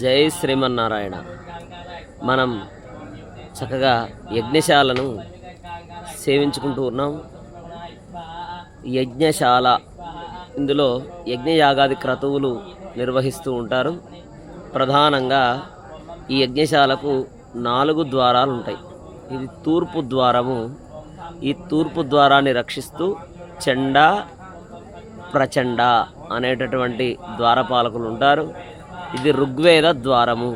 జై శ్రీమన్నారాయణ. మనం చక్కగా యజ్ఞశాలను సేవించుకుంటూ ఉన్నాం. యజ్ఞశాల ఇందులో యజ్ఞయాగాది క్రతువులు నిర్వహిస్తూ ఉంటారు. ప్రధానంగా ఈ యజ్ఞశాలకు నాలుగు ద్వారాలు ఉంటాయి. ఇది తూర్పు ద్వారము. ఈ తూర్పు ద్వారాన్ని రక్షిస్తూ చెండా ప్రచండ అనేటటువంటి ద్వారపాలకులు ఉంటారు. ఇది ఋగ్వేద ద్వారము.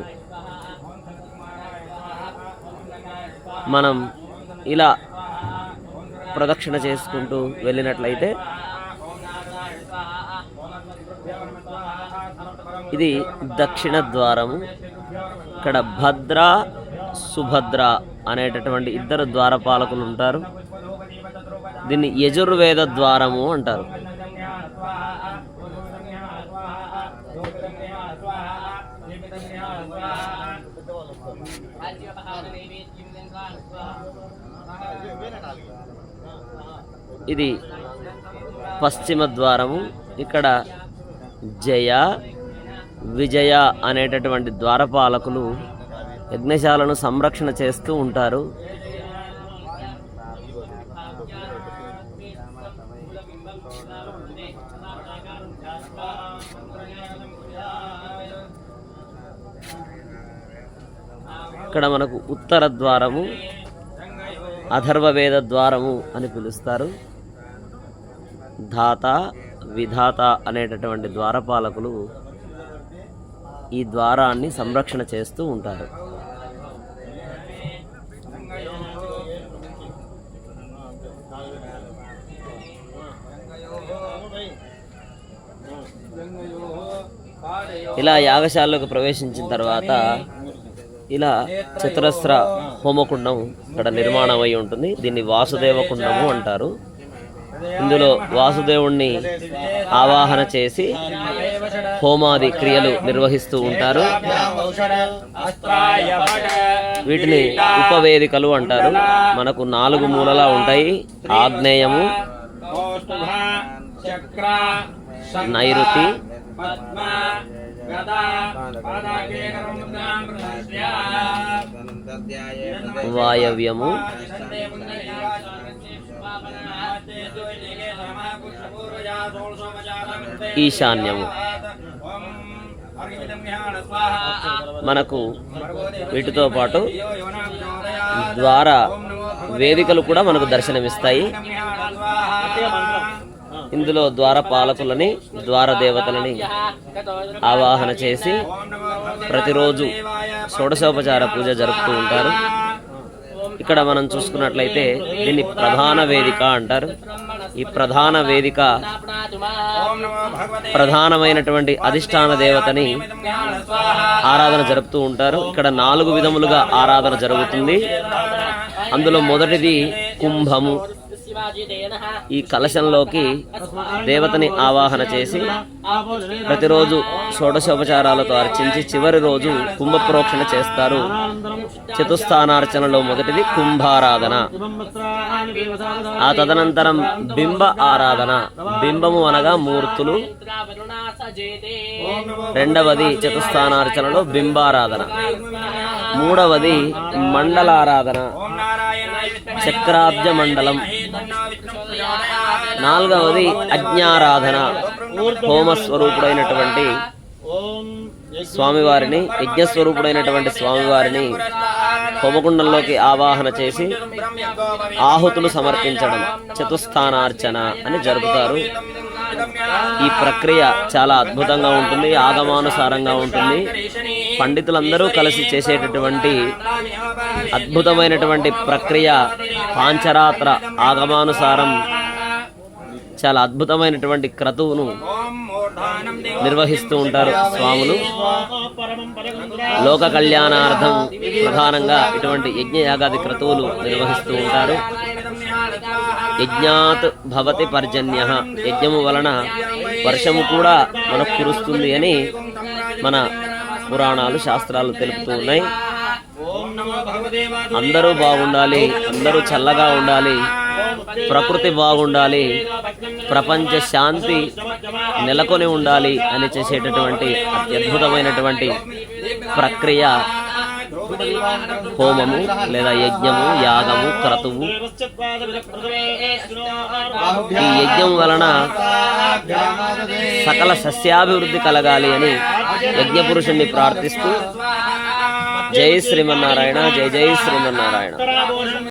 మనం ఇలా ప్రదక్షిణ చేసుకుంటూ వెళ్ళినట్లయితే ఇది దక్షిణ ద్వారము. ఇక్కడ భద్ర సుభద్ర అనేటటువంటి ఇద్దరు ద్వారపాలకులు ఉంటారు. దీన్ని యజుర్వేద ద్వారము అంటారు. ఇది పశ్చిమ ద్వారము. ఇక్కడ జయ విజయ అనేటటువంటి ద్వారపాలకులు యజ్ఞశాలను సంరక్షణ చేస్తూ ఉంటారు. ఇక్కడ మనకు ఉత్తర ద్వారము అథర్వవేద ద్వారము అని పిలుస్తారు. ధాత విధాత అనేటటువంటి ద్వారపాలకులు ఈ ద్వారాన్ని సంరక్షణ చేస్తూ ఉంటారు. ఇలా యాగశాలలోకి ప్రవేశించిన తర్వాత ఇలా చతురస్ర హోమకుండం ఇక్కడ నిర్మాణం అయి ఉంటుంది. దీన్ని వాసుదేవ కుండము అంటారు. ఇందులో వాసుదేవుణ్ణి ఆవాహన చేసి హోమాది క్రియలు నిర్వహిస్తూ ఉంటారు. వీటిని ఉపవేదికలు అంటారు. మనకు నాలుగు మూలలా ఉంటాయి. ఆగ్నేయము నైరుతి వాయవ్యము. ఈశాన్యము. మనకు వీటితో పాటు ద్వారా వేదికలు కూడా మనకు దర్శనమిస్తాయి. ఇందులో ద్వార పాలకులని ద్వార దేవతలని ఆవాహన చేసి ప్రతిరోజు షోడశోపచార పూజ జరుపుతూ ఉంటారు. ఇక్కడ మనం చూసుకున్నట్లయితే దీన్ని ప్రధాన వేదిక అంటారు. ఈ ప్రధాన వేదిక ప్రధానమైనటువంటి అధిష్టాన దేవతని ఆరాధన జరుపుతూ ఉంటారు. ఇక్కడ నాలుగు విధములుగా ఆరాధన జరుగుతుంది. అందులో మొదటిది కుంభము. ఈ కలశంలోకి దేవతని ఆవాహన చేసి ప్రతిరోజు షోడశోపచారాలతో అర్చించి చివరి రోజు కుంభప్రోక్షణ చేస్తారు. చతుస్థానార్చనలో మొదటిది కుంభారాధన. ఆ తదనంతరం బింబ ఆరాధన. బింబము అనగా మూర్తులు. రెండవది చతుస్థానార్చనలో బింబారాధన. మూడవది మండలారాధన. చక్రాబ్జ మండలం. నాలుగవది అజ్ఞారాధన. హోమస్వరూపుడైనటువంటి స్వామివారిని యజ్ఞస్వరూపుడైనటువంటి స్వామివారిని హోమగుండంలోకి ఆవాహన చేసి ఆహుతులు సమర్పించడం చతుస్థానార్చన అని జరుపుతారు. ఈ ప్రక్రియ చాలా అద్భుతంగా ఉంటుంది ఆగమానుసారంగా ఉంటుంది. పండితులందరూ కలిసి చేసేటటువంటి అద్భుతమైనటువంటి ప్రక్రియ పాంచరాత్ర ఆగమానుసారం చాలా అద్భుతమైనటువంటి క్రతువును నిర్వహిస్తూ ఉంటారు స్వాములు. లోక కళ్యాణార్థం ప్రధానంగా ఇటువంటి యజ్ఞ యాగాది క్రతువులు నిర్వహిస్తూ ఉంటారు. యజ్ఞాత్ భవతి పర్జన్య. యజ్ఞము వలన వర్షము కూడా మనకు కురుస్తుంది అని మన పురాణాలు శాస్త్రాలు తెలుపుతూ ఉన్నాయి. అందరూ బాగుండాలి అందరూ చల్లగా ఉండాలి. ప్రకృతి బాగుండాలి ప్రపంచ శాంతి నెలకొని ఉండాలి అని చేసేటటువంటి అత్యద్భుతమైనటువంటి ప్రక్రియ హోమము లేదా యజ్ఞము యాగము క్రతువు. ఈ యజ్ఞం వలన సకల సస్యాభివృద్ధి కలగాలి అని యజ్ఞ పురుషుణ్ణి ప్రార్థిస్తూ జై శ్రీమన్నారాయణ జై జై శ్రీమన్నారాయణ.